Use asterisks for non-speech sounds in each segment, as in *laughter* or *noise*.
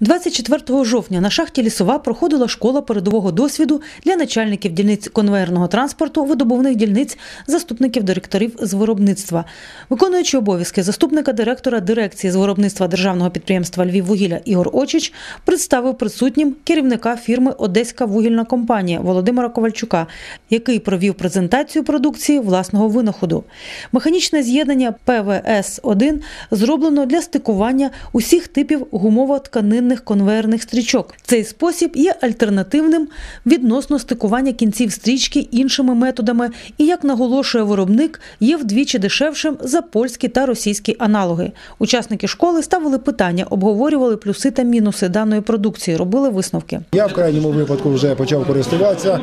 24 жовтня на шахті Лісова проходила школа передового досвіду для начальників дільниць конвейерного транспорту, видобувних дільниць, заступників директорів з виробництва. Виконуючи обов'язки заступника директора дирекції з виробництва державного підприємства Львіввугілля Ігор Очич представив присутнім керівника фірми Одеська вугільна компанія Володимира Ковальчука, який провів презентацію продукції власного винаходу. Механічне з'єднання ПВС-1 зроблено для стикування усіх типів гумово-тканинних конвейерних стрічок. Цей спосіб є альтернативним відносно стикування кінців стрічки іншими методами і, як наголошує виробник, є вдвічі дешевшим за польські та російські аналоги. Учасники школи ставили питання, обговорювали плюси та мінуси даної продукції, робили висновки. Я в крайньому випадку вже почав користуватися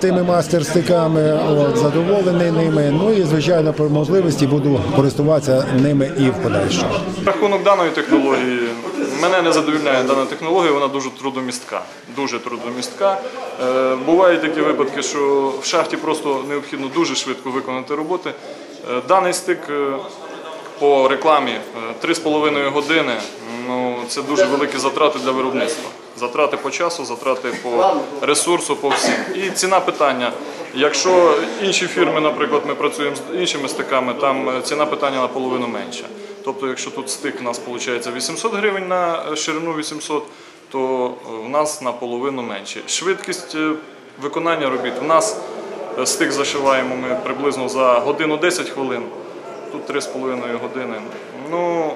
тими мастер-стиками, от, задоволений ними. Ну і звичайно, по можливості буду користуватися ними і в подальшому. Рахунок даної технології мене не задовільняє дана технологія, вона дуже трудомістка. Дуже трудомістка. Е, Бувають такі випадки, що в шахті просто необхідно дуже швидко виконати роботи. Е, Даний стик е, по рекламі е, 3,5 години. Ну, це дуже великі затрати для виробництва. Затрати по часу, затрати по ресурсу, по всім. І ціна питання. Якщо інші фірми, наприклад, ми працюємо з іншими стиками, там е, ціна питання наполовину менша. Тобто, якщо тут стик у нас виходить 800 гривень на е, ширину 800, то е, в нас наполовину менше. Швидкість виконання робіт. У нас стик зашиваємо ми приблизно за годину 10 хвилин, тут 3,5 години. Ну,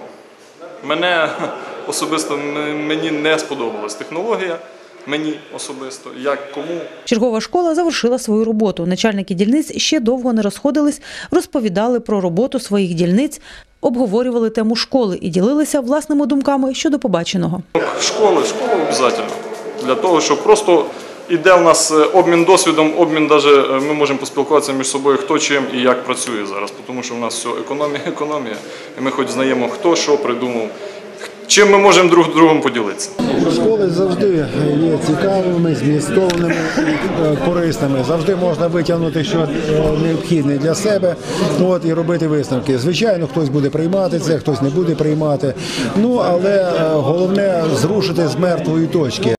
мене *laughs* особисто мені не сподобалась технологія. Мені особисто, як кому Чергова школа завершила свою роботу. Начальники дільниць ще довго не розходились, розповідали про роботу своїх дільниць, обговорювали тему школи і ділилися власними думками щодо побаченого. Школи, школа обов'язково. Для того, щоб просто іде у нас е, обмін досвідом, обмін даже е, ми можемо поспілкуватися між собою, хто чим і як працює зараз. Тому що в нас все економія, економія. І ми хоч знаємо, хто що придумав, чим ми можемо друг другом поділитися. Школи завжди є цікавими, змістовними, е, корисними. Завжди можна витягнути що е, необхідне для себе от, і робити висновки. Звичайно, хтось буде приймати це, хтось не буде приймати. Ну але е, головне зрушити з мертвої точки.